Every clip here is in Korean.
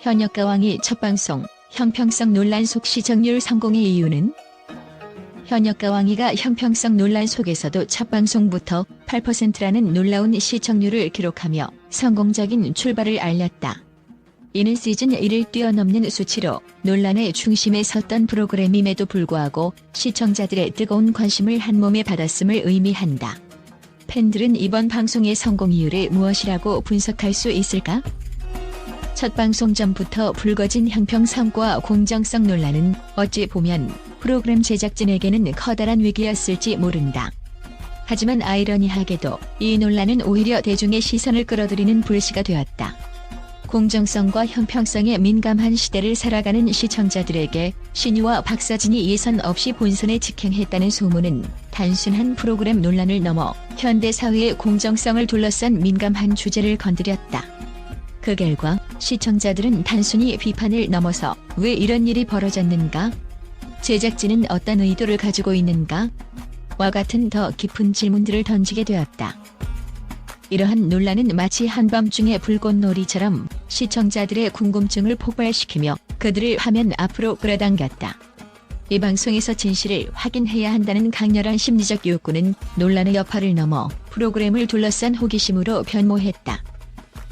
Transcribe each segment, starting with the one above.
현역가왕이 첫 방송 형평성 논란 속 시청률 성공의 이유는 현역가왕이가 형평성 논란 속에서도 첫 방송부터 8%라는 놀라운 시청률을 기록하며 성공적인 출발을 알렸다. 이는 시즌 1을 뛰어넘는 수치로 논란의 중심에 섰던 프로그램임에도 불구하고 시청자들의 뜨거운 관심을 한몸에 받았음을 의미한다. 팬들은 이번 방송의 성공 이유를 무엇이라고 분석할 수 있을까? 첫 방송 전부터 불거진 형평성과 공정성 논란은 어찌 보면 프로그램 제작진에게는 커다란 위기였을지 모른다. 하지만 아이러니하게도 이 논란은 오히려 대중의 시선을 끌어들이는 불씨가 되었다. 공정성과 형평성에 민감한 시대를 살아가는 시청자들에게 신유와 박서진이 예선 없이 본선에 직행했다는 소문은 단순한 프로그램 논란을 넘어 현대 사회의 공정성을 둘러싼 민감한 주제를 건드렸다. 그 결과 시청자들은 단순히 비판을 넘어서 왜 이런 일이 벌어졌는가? 제작진은 어떤 의도를 가지고 있는가? 와 같은 더 깊은 질문들을 던지게 되었다. 이러한 논란은 마치 한밤중의 불꽃놀이처럼 시청자들의 궁금증을 폭발시키며 그들을 화면 앞으로 끌어당겼다. 이 방송에서 진실을 확인해야 한다는 강렬한 심리적 욕구는 논란의 여파를 넘어 프로그램을 둘러싼 호기심으로 변모했다.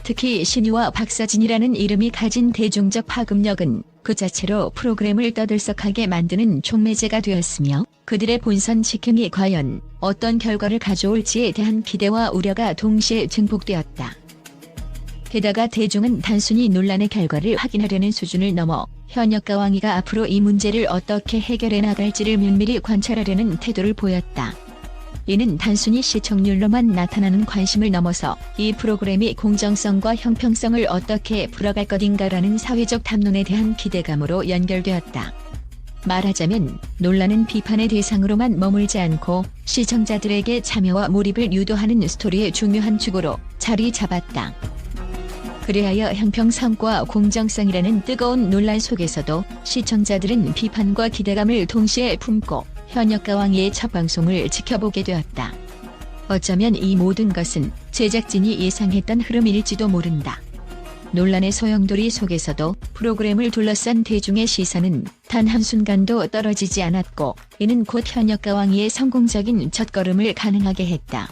특히 신유와 박서진이라는 이름이 가진 대중적 파급력은 그 자체로 프로그램을 떠들썩하게 만드는 촉매제가 되었으며 그들의 본선 직행이 과연 어떤 결과를 가져올지에 대한 기대와 우려가 동시에 증폭되었다. 게다가 대중은 단순히 논란의 결과를 확인하려는 수준을 넘어 현역가 왕이가 앞으로 이 문제를 어떻게 해결해 나갈지를 면밀히 관찰하려는 태도를 보였다. 이는 단순히 시청률로만 나타나는 관심을 넘어서 이 프로그램이 공정성과 형평성을 어떻게 풀어갈 것인가라는 사회적 탐론에 대한 기대감으로 연결되었다. 말하자면 논란은 비판의 대상으로만 머물지 않고 시청자들에게 참여와 몰입을 유도하는 스토리의 중요한 축으로 자리 잡았다. 그리하여 형평성과 공정성이라는 뜨거운 논란 속에서도 시청자들은 비판과 기대감을 동시에 품고 현역가 왕의 첫 방송을 지켜보게 되었다. 어쩌면 이 모든 것은 제작진이 예상했던 흐름일지도 모른다. 논란의 소용돌이 속에서도 프로그램을 둘러싼 대중의 시선은 단 한순간도 떨어지지 않았고 이는 곧 현역가 왕의 성공적인 첫걸음을 가능하게 했다.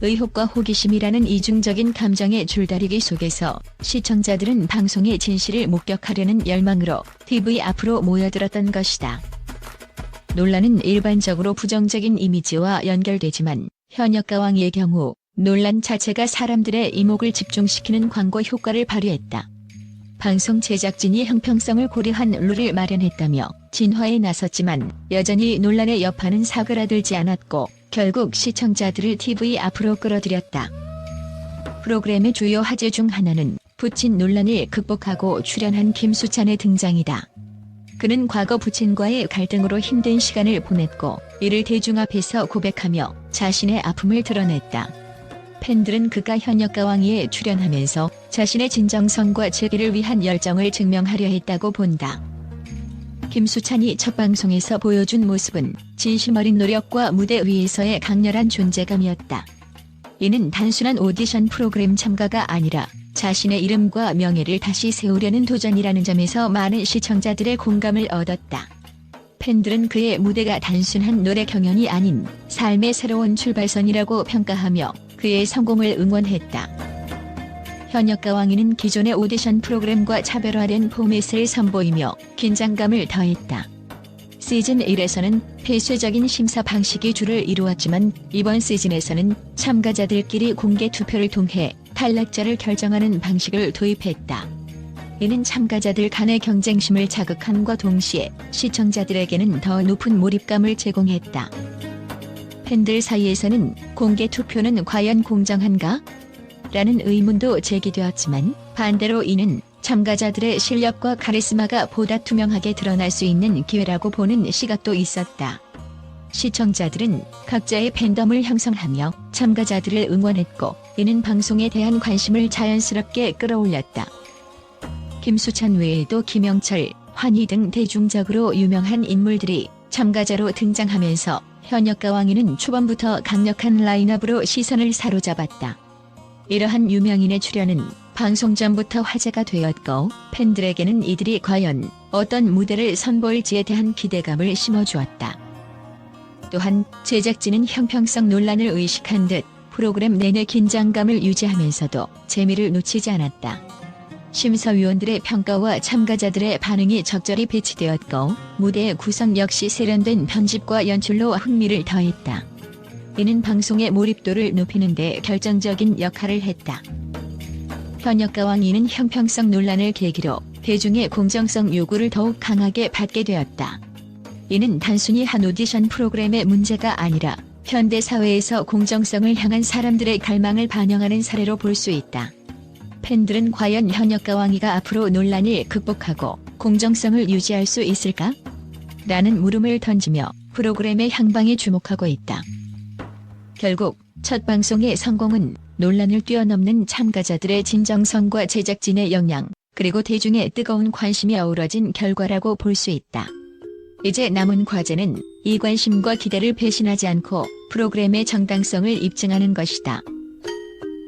의혹과 호기심이라는 이중적인 감정의 줄다리기 속에서 시청자들은 방송의 진실을 목격하려는 열망으로 TV 앞으로 모여들었던 것이다. 논란은 일반적으로 부정적인 이미지와 연결되지만 현역 가 왕의 경우 논란 자체가 사람들의 이목을 집중시키는 광고 효과를 발휘했다. 방송 제작진이 형평성을 고려한 룰을 마련했다며 진화에 나섰지만 여전히 논란의 여파는 사그라들지 않았고 결국 시청자들을 TV 앞으로 끌어들였다. 프로그램의 주요 화제 중 하나는 부친 논란을 극복하고 출연한 김수찬의 등장이다. 그는 과거 부친과의 갈등으로 힘든 시간을 보냈고 이를 대중 앞에서 고백하며 자신의 아픔을 드러냈다. 팬들은 그가 현역 가 왕위에 출연하면서 자신의 진정성과 재기를 위한 열정을 증명하려 했다고 본다. 김수찬이 첫 방송에서 보여준 모습은 진심 어린 노력과 무대 위에서의 강렬한 존재감이었다. 이는 단순한 오디션 프로그램 참가가 아니라 자신의 이름과 명예를 다시 세우려는 도전이라는 점에서 많은 시청자들의 공감을 얻었다. 팬들은 그의 무대가 단순한 노래 경연이 아닌 삶의 새로운 출발선이라고 평가하며 그의 성공을 응원했다. 현역가 왕이는 기존의 오디션 프로그램과 차별화된 포맷을 선보이며 긴장감을 더했다. 시즌 1에서는 폐쇄적인 심사 방식이 주를 이루었지만 이번 시즌에서는 참가자들끼리 공개 투표를 통해 탈락자를 결정하는 방식을 도입했다. 이는 참가자들 간의 경쟁심을 자극함과 동시에 시청자들에게는 더 높은 몰입감을 제공했다. 팬들 사이에서는 공개 투표는 과연 공정한가? 라는 의문도 제기되었지만 반대로 이는 참가자들의 실력과 카리스마가 보다 투명하게 드러날 수 있는 기회라고 보는 시각도 있었다. 시청자들은 각자의 팬덤을 형성하며 참가자들을 응원했고 이는 방송에 대한 관심을 자연스럽게 끌어올렸다. 김수찬 외에도 김영철, 환희 등 대중적으로 유명한 인물들이 참가자로 등장하면서 현역가 왕위는 초반부터 강력한 라인업으로 시선을 사로잡았다. 이러한 유명인의 출연은 방송 전부터 화제가 되었고 팬들에게는 이들이 과연 어떤 무대를 선보일지에 대한 기대감을 심어주었다. 또한 제작진은 형평성 논란을 의식한 듯 프로그램 내내 긴장감을 유지하면서도 재미를 놓치지 않았다. 심사위원들의 평가와 참가자들의 반응이 적절히 배치되었고 무대의 구성 역시 세련된 편집과 연출로 흥미를 더했다. 이는 방송의 몰입도를 높이는 데 결정적인 역할을 했다. 현역가왕 이는 형평성 논란을 계기로 대중의 공정성 요구를 더욱 강하게 받게 되었다. 이는 단순히 한 오디션 프로그램의 문제가 아니라 현대 사회에서 공정성을 향한 사람들의 갈망을 반영하는 사례로 볼 수 있다. 팬들은 과연 현역가 왕이가 앞으로 논란을 극복하고 공정성을 유지할 수 있을까? 라는 물음을 던지며 프로그램의 향방에 주목하고 있다. 결국 첫 방송의 성공은 논란을 뛰어넘는 참가자들의 진정성과 제작진의 역량, 그리고 대중의 뜨거운 관심이 어우러진 결과라고 볼 수 있다. 이제 남은 과제는 이 관심과 기대를 배신하지 않고 프로그램의 정당성을 입증하는 것이다.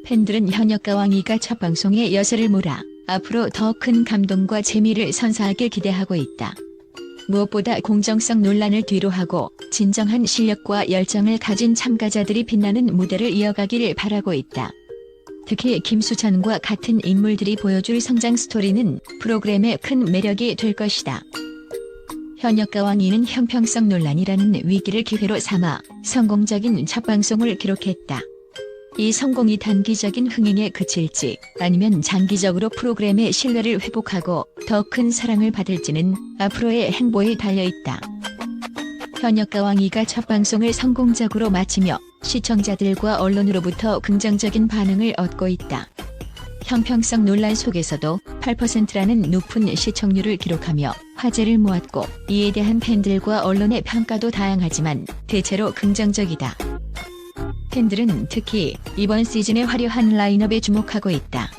팬들은 현역 가왕이가 첫 방송에 여세를 몰아 앞으로 더 큰 감동과 재미를 선사하길 기대하고 있다. 무엇보다 공정성 논란을 뒤로하고 진정한 실력과 열정을 가진 참가자들이 빛나는 무대를 이어가기를 바라고 있다. 특히 김수찬과 같은 인물들이 보여줄 성장 스토리는 프로그램의 큰 매력이 될 것이다. 현역가왕이는 형평성 논란이라는 위기를 기회로 삼아 성공적인 첫 방송을 기록했다. 이 성공이 단기적인 흥행에 그칠지 아니면 장기적으로 프로그램의 신뢰를 회복하고 더 큰 사랑을 받을지는 앞으로의 행보에 달려있다. 현역가왕이가 첫 방송을 성공적으로 마치며 시청자들과 언론으로부터 긍정적인 반응을 얻고 있다. 형평성 논란 속에서도 8%라는 높은 시청률을 기록하며 화제를 모았고 이에 대한 팬들과 언론의 평가도 다양하지만 대체로 긍정적이다. 팬들은 특히 이번 시즌의 화려한 라인업에 주목하고 있다.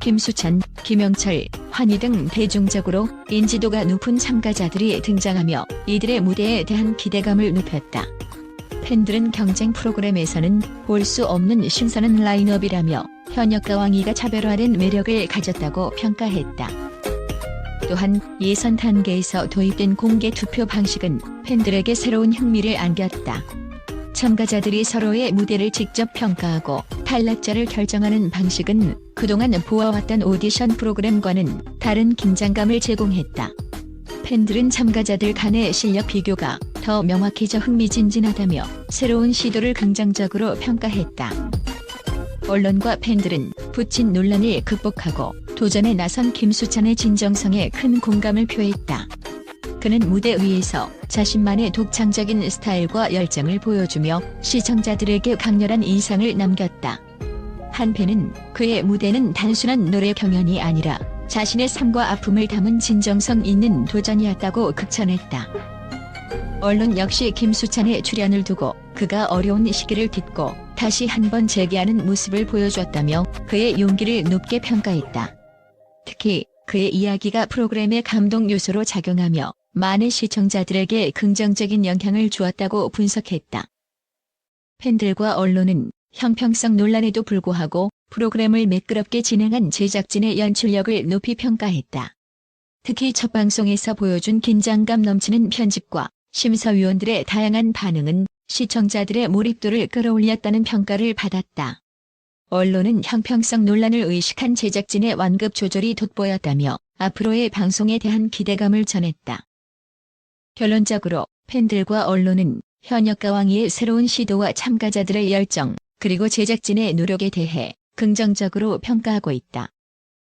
김수찬, 김영철, 환희 등 대중적으로 인지도가 높은 참가자들이 등장하며 이들의 무대에 대한 기대감을 높였다. 팬들은 경쟁 프로그램에서는 볼 수 없는 신선한 라인업이라며 현역가왕이가 차별화된 매력을 가졌다고 평가했다. 또한 예선 단계에서 도입된 공개 투표 방식은 팬들에게 새로운 흥미를 안겼다. 참가자들이 서로의 무대를 직접 평가하고 탈락자를 결정하는 방식은 그동안 보아왔던 오디션 프로그램과는 다른 긴장감을 제공했다. 팬들은 참가자들 간의 실력 비교가 더 명확해져 흥미진진하다며 새로운 시도를 긍정적으로 평가했다. 언론과 팬들은 붙인 논란을 극복하고 도전에 나선 김수찬의 진정성에 큰 공감을 표했다. 그는 무대 위에서 자신만의 독창적인 스타일과 열정을 보여주며 시청자들에게 강렬한 인상을 남겼다. 한 팬은 그의 무대는 단순한 노래 경연이 아니라 자신의 삶과 아픔을 담은 진정성 있는 도전이었다고 극찬했다. 언론 역시 김수찬의 출연을 두고 그가 어려운 시기를 딛고 다시 한번 재기하는 모습을 보여줬다며 그의 용기를 높게 평가했다. 특히 그의 이야기가 프로그램의 감동 요소로 작용하며 많은 시청자들에게 긍정적인 영향을 주었다고 분석했다. 팬들과 언론은 형평성 논란에도 불구하고 프로그램을 매끄럽게 진행한 제작진의 연출력을 높이 평가했다. 특히 첫 방송에서 보여준 긴장감 넘치는 편집과 심사위원들의 다양한 반응은 시청자들의 몰입도를 끌어올렸다는 평가를 받았다. 언론은 형평성 논란을 의식한 제작진의 완급 조절이 돋보였다며 앞으로의 방송에 대한 기대감을 전했다. 결론적으로 팬들과 언론은 현역 가왕이의 새로운 시도와 참가자들의 열정, 그리고 제작진의 노력에 대해 긍정적으로 평가하고 있다.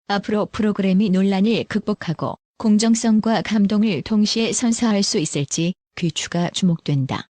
앞으로 프로그램이 논란을 극복하고 공정성과 감동을 동시에 선사할 수 있을지 귀추가 주목된다.